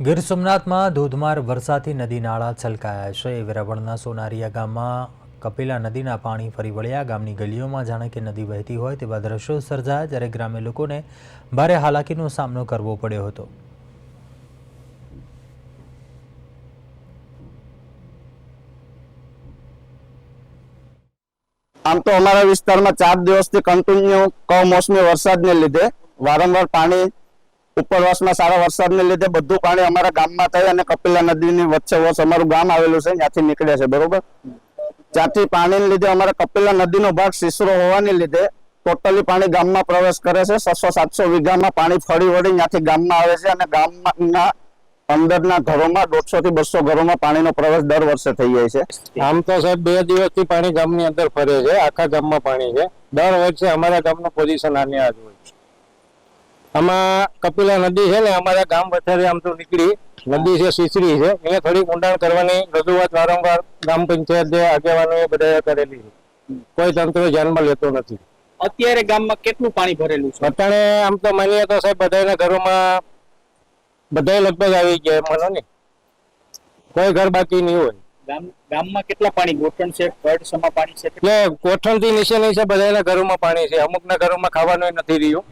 ગીર સોમનાથમાં ધોધમાર વરસાદથી નદી નાળા છલકાયા છે. વેરાવળના સોનારીયા ગામમાં કપિલા નદીના પાણી ફરી વળ્યા. ગામની ગલીઓમાં જાણે કે નદી વહેતી હોય તેવા દ્રશ્યો સર્જાયા, જ્યારે ગ્રામ્ય લોકોને ભારે હાલાકીનો સામનો કરવો પડ્યો હતો. આમ તો અમારા વિસ્તારમાં ચાર દિવસથી કન્ટિન્યુ કમોસમી વરસાદને લીધે વારંવાર પાણી ઉપરવાસમાં સારા વરસાદને લીધે બધું પાણી અમારા ગામમાં થઈ અને કપિલા નદીની વચ્ચે વચ્ચે અમારું ગામ આવેલું છે, ત્યાંથી નીકળે છે, બરોબર? ત્યાંથી પાણીને લીધે અમારા કપિલા નદીનો ભાગ સિસરો હોવાને લીધે ટોટલી પાણી ગામમાં પ્રવેશ કરે છે, છસો સાતસો વીઘામાં પાણી ફળી વળી ત્યાંથી ગામમાં આવે છે અને ગામના અંદરના ઘરોમાં, દોઢસો થી બસો ઘરોમાં પાણીનો પ્રવેશ દર વર્ષે થઈ જાય છે. આમ તો સાહેબ બે દિવસથી પાણી ગામની અંદર ફરે છે, આખા ગામમાં પાણી છે. દર વર્ષે અમારા ગામનું પોઝિશન આની આજ હોય છે. આમાં કપિલા નદી છે ને અમારા ગામ વચ્ચે આમ તો નીકળી. નદી છે સીસરી છે. એને થોડી ઊંડાણ કરવાની રજૂઆત વારંવાર ગ્રામ પંચાયત આગેવાનો બધા કરેલી છે. કોઈ તંત્ર ધ્યાનમાં લેતો નથી. અત્યારે ગામમાં કેટલું પાણી ભરેલું છે? અત્યારે આમ તો માનીએ તો સાહેબ બધાના ઘરોમાં બધાય લગભગ આવી ગયા માનો ને. કોઈ ઘર બાકી નહીં હોય. ગામ ગામમાં કેટલા પાણી? ગોઠણ છે પાણી છે? એટલે કોઠણથી નીચે નીચે બધાના ઘરોમાં પાણી છે. અમુકના ઘરોમાં ખાવાનું નથી રહ્યું.